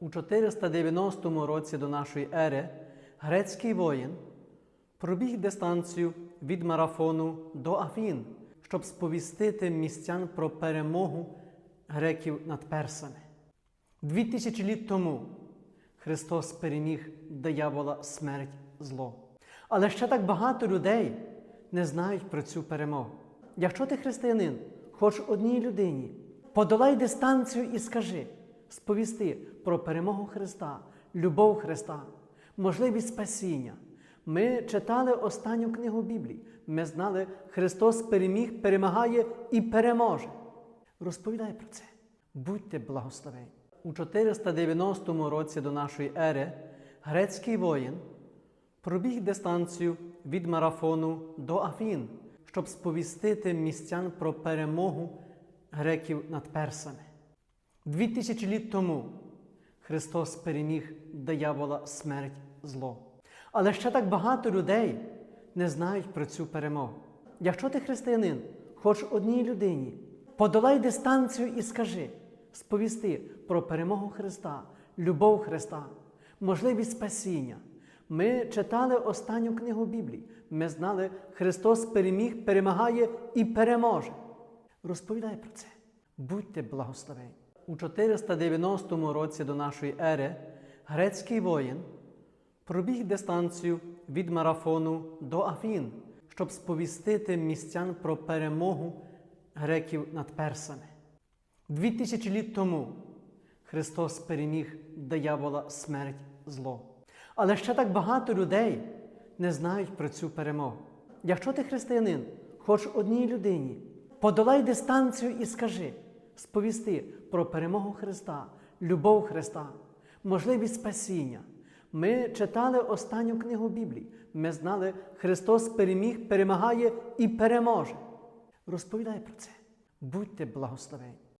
У 490 році до нашої ери грецький воїн пробіг дистанцію від марафону до Афін, щоб сповістити містян про перемогу греків над персами. Дві тисячі літ тому Христос переміг диявола смерть зло. Але ще так багато людей не знають про цю перемогу. Якщо ти християнин, хоч одній людині, подолай дистанцію і скажи, сповісти про перемогу Христа, любов Христа, можливість спасіння. Ми читали останню книгу Біблії. Ми знали, Христос переміг, перемагає і переможе. Розповідай про це. Будьте благословені. У 490 році до нашої ери грецький воїн пробіг дистанцію від марафону до Афін, щоб сповістити містян про перемогу греків над персами. Дві тисячі літ тому Христос переміг диявола смерть зло. Але ще так багато людей не знають про цю перемогу. Якщо ти християнин, хоч одній людині, подолай дистанцію і скажи, сповісти про перемогу Христа, любов Христа, можливість спасіння. Ми читали останню книгу Біблії. Ми знали, Христос переміг, перемагає і переможе. Розповідай про це. Будьте благословені. У 490 році до нашої ери грецький воїн пробіг дистанцію від марафону до Афін, щоб сповістити містян про перемогу греків над персами. Дві тисячі літ тому Христос переміг диявола смерть зло. Але ще так багато людей не знають про цю перемогу. Якщо ти християнин, хоч одній людині, подолай дистанцію і скажи, сповісти про перемогу Христа, любов Христа, можливість спасіння. Ми читали останню книгу Біблії. Ми знали, Христос переміг, перемагає і переможе. Розповідай про це. Будьте благословені.